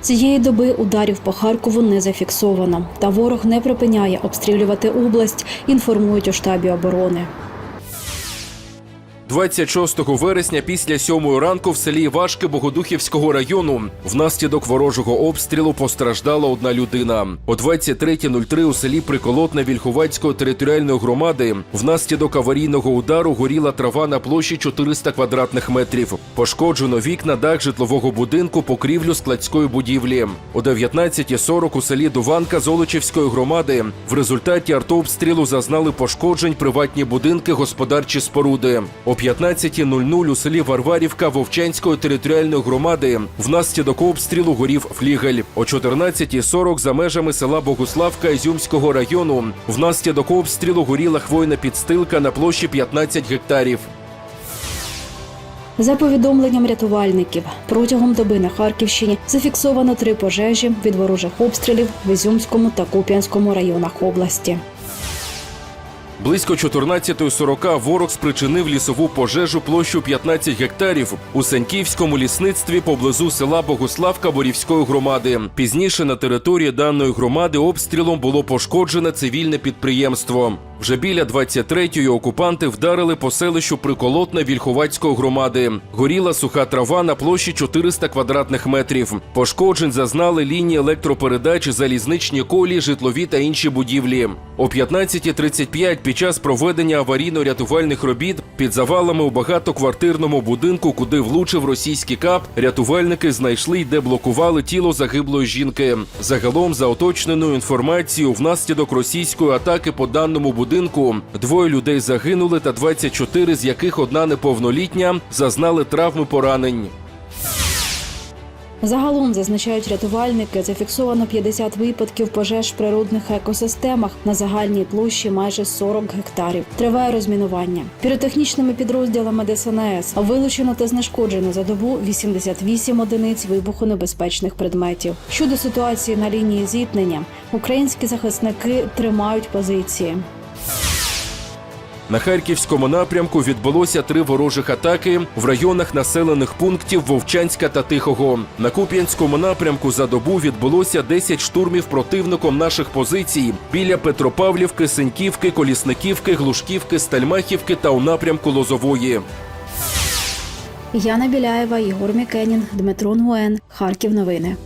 Цієї доби ударів по Харкову не зафіксовано, та ворог не припиняє обстрілювати область. Інформують у штабі оборони. 26 вересня після сьомої ранку в селі Івашки Богодухівського району внаслідок ворожого обстрілу постраждала одна людина. О 23.03 у селі Приколотне Вільховацької територіальної громади внаслідок аварійного удару горіла трава на площі 400 квадратних метрів. Пошкоджено вікна, дах житлового будинку, покрівлю складської будівлі. О 19.40 у селі Дуванка Золочівської громади в результаті артобстрілу зазнали пошкоджень приватні будинки, господарчі споруди. О 15.00 у селі Варварівка Вовчанської територіальної громади внаслідок обстрілу горів флігель. О 14.40 за межами села Богуславка Ізюмського району внаслідок обстрілу горіла хвойна підстилка на площі 15 гектарів. За повідомленням рятувальників, протягом доби на Харківщині зафіксовано три пожежі від ворожих обстрілів в Ізюмському та Куп'янському районах області. Близько 14.40 ворог спричинив лісову пожежу площу 15 гектарів у Сеньківському лісництві поблизу села Богуславка Борівської громади. Пізніше на території даної громади обстрілом було пошкоджене цивільне підприємство. Вже біля 23-ї окупанти вдарили по селищу Приколотне Вільховацької громади. Горіла суха трава на площі 400 квадратних метрів. Пошкоджень зазнали лінії електропередач, залізничні колії, житлові та інші будівлі. О 15.35 під час проведення аварійно-рятувальних робіт під завалами у багатоквартирному будинку, куди влучив російський кап, рятувальники знайшли й деблокували тіло загиблої жінки. Загалом, за уточненою інформацією, внаслідок російської атаки по даному будинку двоє людей загинули, та 24 з яких одна неповнолітня зазнали травми поранень. Загалом зазначають рятувальники, зафіксовано 50 випадків пожеж в природних екосистемах на загальній площі майже 40 гектарів. Триває розмінування. Піротехнічними підрозділами ДСНС вилучено та знешкоджено за добу 88 одиниць вибухонебезпечних предметів. Щодо ситуації на лінії зіткнення, українські захисники тримають позиції. На харківському напрямку відбулося три ворожих атаки в районах населених пунктів Вовчанська та Тихого. На Куп'янському напрямку за добу відбулося 10 штурмів противником наших позицій біля Петропавлівки, Сеньківки, Колісниківки, Глушківки, Стальмахівки та у напрямку Лозової. Яна Біляєва, Єгор Мікенін, Дмитро Нгуен. Харків новини.